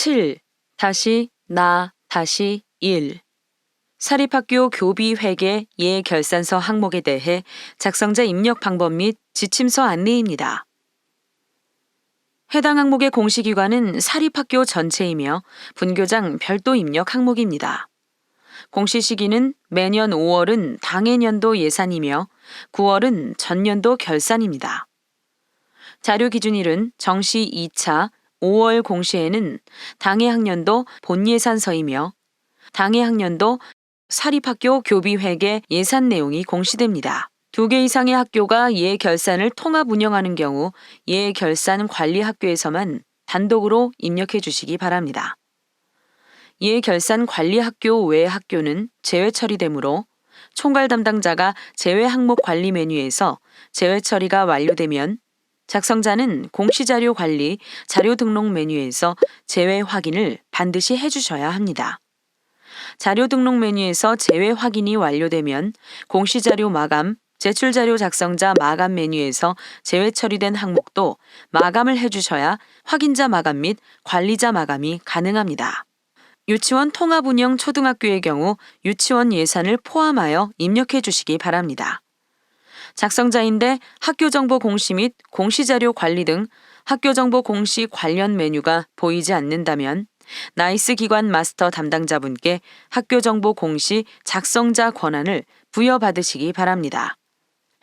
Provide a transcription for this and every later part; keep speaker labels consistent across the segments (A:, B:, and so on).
A: 7. 다시 나 다시 1. 사립학교 교비 회계 예 결산서 항목에 대해 작성자 입력 방법 및 지침서 안내입니다. 해당 항목의 공시기관은 사립학교 전체이며 분교장 별도 입력 항목입니다. 공시 시기는 매년 5월은 당해년도 예산이며 9월은 전년도 결산입니다. 자료 기준일은 정시 2차 5월 공시에는 당해 학년도 본예산서이며 당해 학년도 사립학교 교비회계 예산 내용이 공시됩니다. 두 개 이상의 학교가 예 결산을 통합 운영하는 경우 예 결산 관리 학교에서만 단독으로 입력해 주시기 바랍니다. 예 결산 관리 학교 외 학교는 제외 처리되므로 총괄 담당자가 제외 항목 관리 메뉴에서 제외 처리가 완료되면 작성자는 공시자료 관리 자료 등록 메뉴에서 제외 확인을 반드시 해주셔야 합니다. 자료 등록 메뉴에서 제외 확인이 완료되면 공시자료 마감, 제출자료 작성자 마감 메뉴에서 제외 처리된 항목도 마감을 해주셔야 확인자 마감 및 관리자 마감이 가능합니다. 유치원 통합 운영 초등학교의 경우 유치원 예산을 포함하여 입력해 주시기 바랍니다. 작성자인데 학교정보 공시 및 공시자료 관리 등 학교정보 공시 관련 메뉴가 보이지 않는다면 나이스 기관 마스터 담당자분께 학교정보 공시 작성자 권한을 부여받으시기 바랍니다.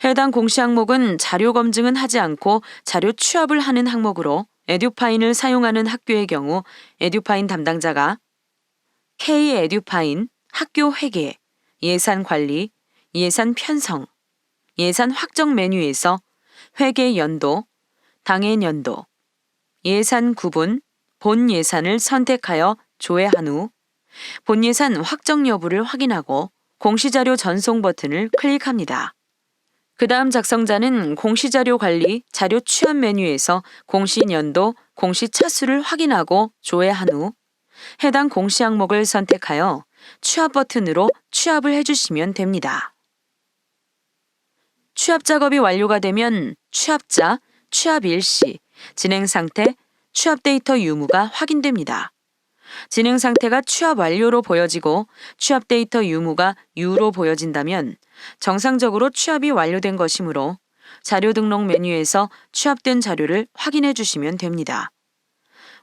A: 해당 공시 항목은 자료 검증은 하지 않고 자료 취합을 하는 항목으로 에듀파인을 사용하는 학교의 경우 에듀파인 담당자가 K 에듀파인 학교 회계, 예산 관리, 예산 편성, 예산 확정 메뉴에서 회계 연도, 당해 연도, 예산 구분, 본 예산을 선택하여 조회한 후 본 예산 확정 여부를 확인하고 공시자료 전송 버튼을 클릭합니다. 그 다음 작성자는 공시자료 관리 자료 취합 메뉴에서 공시 연도, 공시 차수를 확인하고 조회한 후 해당 공시 항목을 선택하여 취합 버튼으로 취합을 해주시면 됩니다. 취합 작업이 완료가 되면 취합자, 취합 일시, 진행 상태, 취합 데이터 유무가 확인됩니다. 진행 상태가 취합 완료로 보여지고 취합 데이터 유무가 U로 보여진다면 정상적으로 취합이 완료된 것이므로 자료 등록 메뉴에서 취합된 자료를 확인해 주시면 됩니다.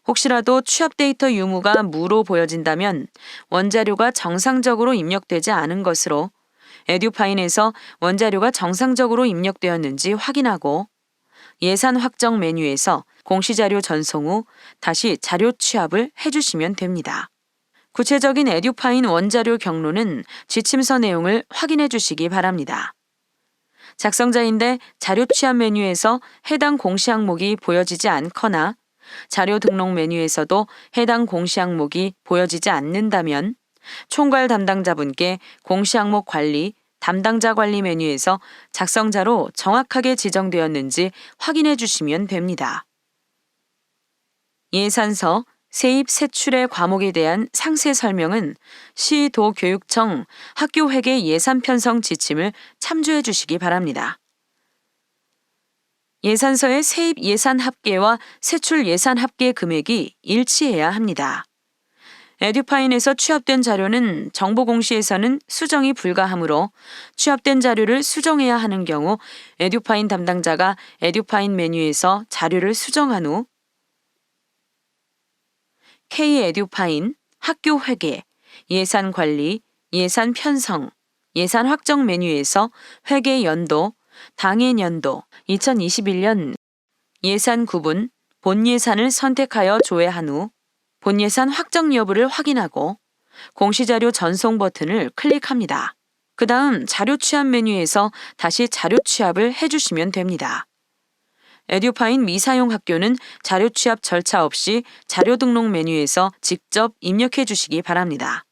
A: 혹시라도 취합 데이터 유무가 무로 보여진다면 원자료가 정상적으로 입력되지 않은 것으로 에듀파인에서 원자료가 정상적으로 입력되었는지 확인하고 예산 확정 메뉴에서 공시자료 전송 후 다시 자료 취합을 해주시면 됩니다. 구체적인 에듀파인 원자료 경로는 지침서 내용을 확인해 주시기 바랍니다. 작성자인데 자료 취합 메뉴에서 해당 공시 항목이 보여지지 않거나 자료 등록 메뉴에서도 해당 공시 항목이 보여지지 않는다면 총괄 담당자분께 공시 항목 관리 담당자 관리 메뉴에서 작성자로 정확하게 지정되었는지 확인해 주시면 됩니다. 예산서 세입 세출의 과목에 대한 상세 설명은 시 도 교육청 학교 회계 예산 편성 지침을 참조해 주시기 바랍니다. 예산서의 세입 예산 합계와 세출 예산 합계 금액이 일치해야 합니다. 에듀파인에서 취합된 자료는 정보 공시에서는 수정이 불가하므로 취합된 자료를 수정해야 하는 경우 에듀파인 담당자가 에듀파인 메뉴에서 자료를 수정한 후 K 에듀파인 학교 회계, 예산 관리, 예산 편성, 예산 확정 메뉴에서 회계 연도, 당해 연도, 2021년 예산 구분, 본 예산을 선택하여 조회한 후 본 예산 확정 여부를 확인하고 공시자료 전송 버튼을 클릭합니다. 그 다음 자료 취합 메뉴에서 다시 자료 취합을 해주시면 됩니다. 에듀파인 미사용 학교는 자료 취합 절차 없이 자료 등록 메뉴에서 직접 입력해 주시기 바랍니다.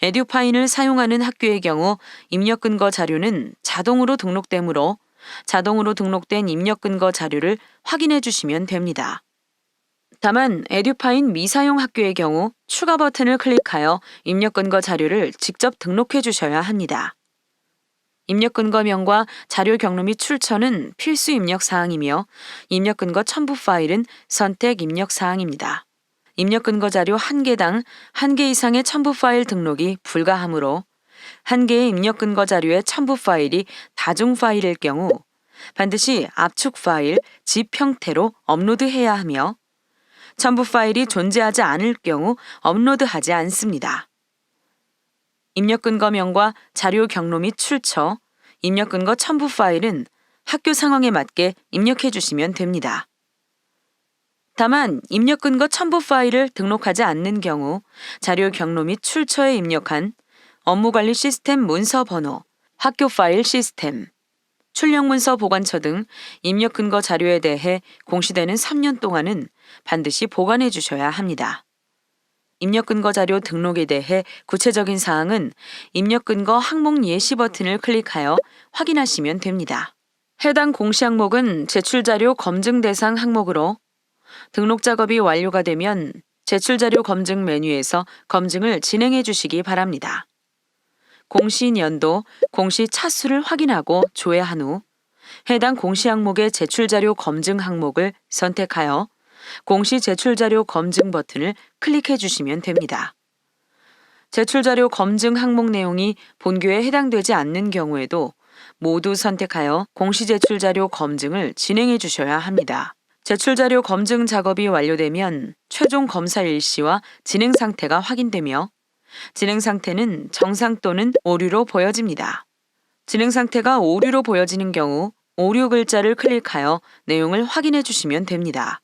A: 에듀파인을 사용하는 학교의 경우 입력 근거 자료는 자동으로 등록되므로 자동으로 등록된 입력 근거 자료를 확인해 주시면 됩니다. 다만 에듀파인 미사용 학교의 경우 추가 버튼을 클릭하여 입력 근거 자료를 직접 등록해 주셔야 합니다. 입력 근거명과 자료 경로 및 출처는 필수 입력 사항이며 입력 근거 첨부 파일은 선택 입력 사항입니다. 입력 근거 자료 1개당 1개 이상의 첨부 파일 등록이 불가하므로 한 개의 입력 근거 자료의 첨부 파일이 다중 파일일 경우 반드시 압축 파일, zip 형태로 업로드해야 하며 첨부 파일이 존재하지 않을 경우 업로드하지 않습니다. 입력 근거명과 자료 경로 및 출처, 입력 근거 첨부 파일은 학교 상황에 맞게 입력해 주시면 됩니다. 다만 입력 근거 첨부 파일을 등록하지 않는 경우 자료 경로 및 출처에 입력한 업무관리 시스템 문서 번호, 학교 파일 시스템, 출력 문서 보관처 등 입력 근거 자료에 대해 공시되는 3년 동안은 반드시 보관해 주셔야 합니다. 입력 근거 자료 등록에 대해 구체적인 사항은 입력 근거 항목 예시 버튼을 클릭하여 확인하시면 됩니다. 해당 공시 항목은 제출 자료 검증 대상 항목으로 등록 작업이 완료가 되면 제출 자료 검증 메뉴에서 검증을 진행해 주시기 바랍니다. 공시 년도, 공시 차수를 확인하고 조회한 후 해당 공시 항목의 제출 자료 검증 항목을 선택하여 공시 제출 자료 검증 버튼을 클릭해 주시면 됩니다. 제출 자료 검증 항목 내용이 본교에 해당되지 않는 경우에도 모두 선택하여 공시 제출 자료 검증을 진행해 주셔야 합니다. 제출 자료 검증 작업이 완료되면 최종 검사 일시와 진행 상태가 확인되며 진행 상태는 정상 또는 오류로 보여집니다. 진행 상태가 오류로 보여지는 경우 오류 글자를 클릭하여 내용을 확인해 주시면 됩니다.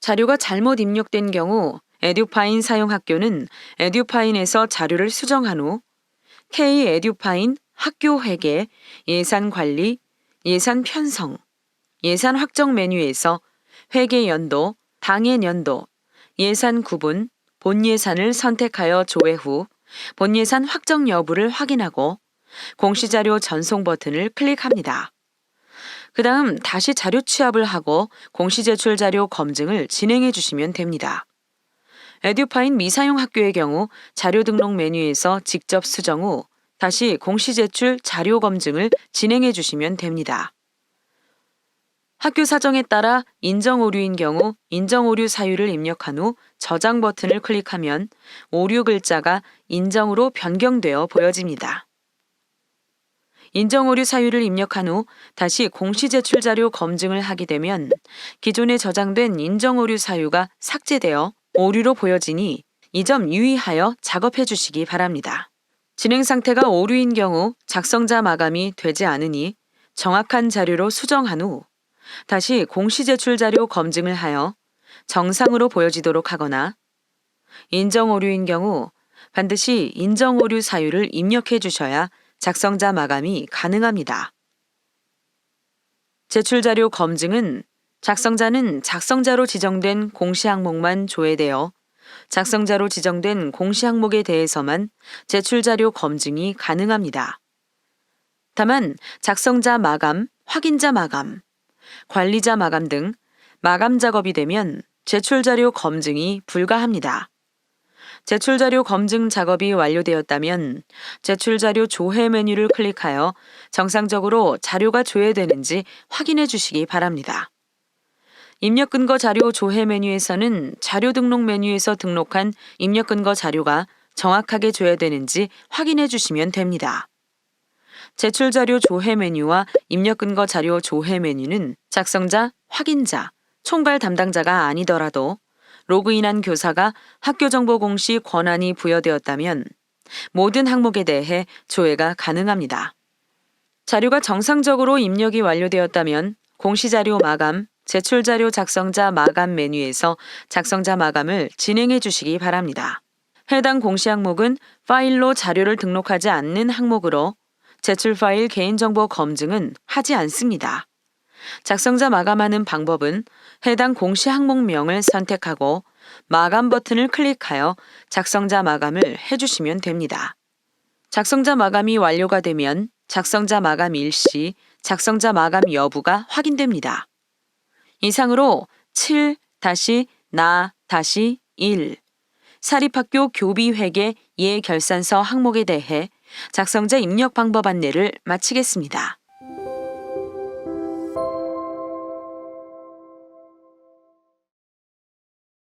A: 자료가 잘못 입력된 경우 에듀파인 사용 학교는 에듀파인에서 자료를 수정한 후 K 에듀파인 학교 회계, 예산 관리, 예산 편성, 예산 확정 메뉴에서 회계 연도, 당해 연도, 예산 구분, 본 예산을 선택하여 조회 후 본 예산 확정 여부를 확인하고 공시자료 전송 버튼을 클릭합니다. 그 다음 다시 자료 취합을 하고 공시 제출 자료 검증을 진행해 주시면 됩니다. 에듀파인 미사용 학교의 경우 자료 등록 메뉴에서 직접 수정 후 다시 공시 제출 자료 검증을 진행해 주시면 됩니다. 학교 사정에 따라 인정 오류인 경우 인정 오류 사유를 입력한 후 저장 버튼을 클릭하면 오류 글자가 인정으로 변경되어 보여집니다. 인정 오류 사유를 입력한 후 다시 공시 제출 자료 검증을 하게 되면 기존에 저장된 인정 오류 사유가 삭제되어 오류로 보여지니 이 점 유의하여 작업해 주시기 바랍니다. 진행 상태가 오류인 경우 작성자 마감이 되지 않으니 정확한 자료로 수정한 후 다시 공시 제출 자료 검증을 하여 정상으로 보여지도록 하거나 인정 오류인 경우 반드시 인정 오류 사유를 입력해 주셔야 작성자 마감이 가능합니다. 제출 자료 검증은 작성자는 작성자로 지정된 공시 항목만 조회되어 작성자로 지정된 공시 항목에 대해서만 제출 자료 검증이 가능합니다. 다만 작성자 마감, 확인자 마감, 관리자 마감 등 마감 작업이 되면 제출 자료 검증이 불가합니다. 제출 자료 검증 작업이 완료되었다면 제출 자료 조회 메뉴를 클릭하여 정상적으로 자료가 조회되는지 확인해 주시기 바랍니다. 입력 근거 자료 조회 메뉴에서는 자료 등록 메뉴에서 등록한 입력 근거 자료가 정확하게 조회되는지 확인해 주시면 됩니다. 제출 자료 조회 메뉴와 입력 근거 자료 조회 메뉴는 작성자, 확인자, 총괄 담당자가 아니더라도 로그인한 교사가 학교 정보 공시 권한이 부여되었다면 모든 항목에 대해 조회가 가능합니다. 자료가 정상적으로 입력이 완료되었다면 공시자료 마감, 제출자료 작성자 마감 메뉴에서 작성자 마감을 진행해 주시기 바랍니다. 해당 공시 항목은 파일로 자료를 등록하지 않는 항목으로 제출 파일 개인정보 검증은 하지 않습니다. 작성자 마감하는 방법은 해당 공시 항목명을 선택하고 마감 버튼을 클릭하여 작성자 마감을 해주시면 됩니다. 작성자 마감이 완료가 되면 작성자 마감 일시, 작성자 마감 여부가 확인됩니다. 이상으로 7-나-1 사립학교 교비회계 예결산서 항목에 대해 작성자 입력 방법 안내를 마치겠습니다.